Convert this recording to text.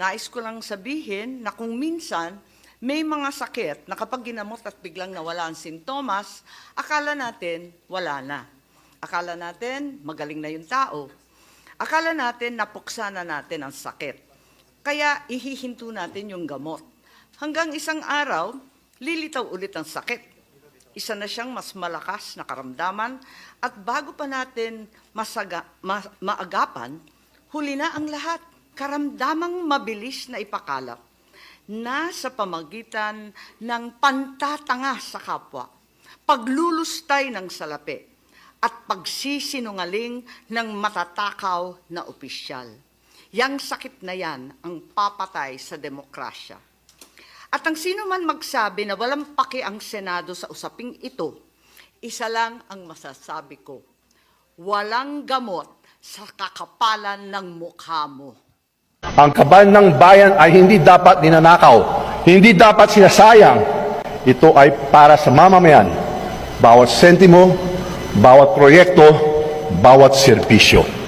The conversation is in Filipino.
Nais ko lang sabihin na kung minsan may mga sakit na kapag ginamot at biglang nawala ang sintomas, akala natin wala na. Akala natin magaling na yung tao. Akala natin napuksa na natin ang sakit. Kaya ihihinto natin yung gamot. Hanggang isang araw, lilitaw ulit ang sakit. Isa na siyang mas malakas na karamdaman at bago pa natin masaga, ma- maagapan, huli na ang lahat. Karamdamang mabilis na ipakalap na sa pamagitan ng pantatanga sa kapwa, paglulustay ng salapi, at pagsisinungaling ng matatakaw na opisyal. Yang sakit na yan ang papatay sa demokrasya. At ang sino man magsabi na walang paki ang Senado sa usaping ito, isa lang ang masasabi ko, walang gamot sa kakapalan ng mukha mo. Ang kabal ng bayan ay hindi dapat ninanakaw, hindi dapat sinasayang. Ito ay para sa mamamayan. Bawat sentimo, bawat proyekto, bawat serbisyo.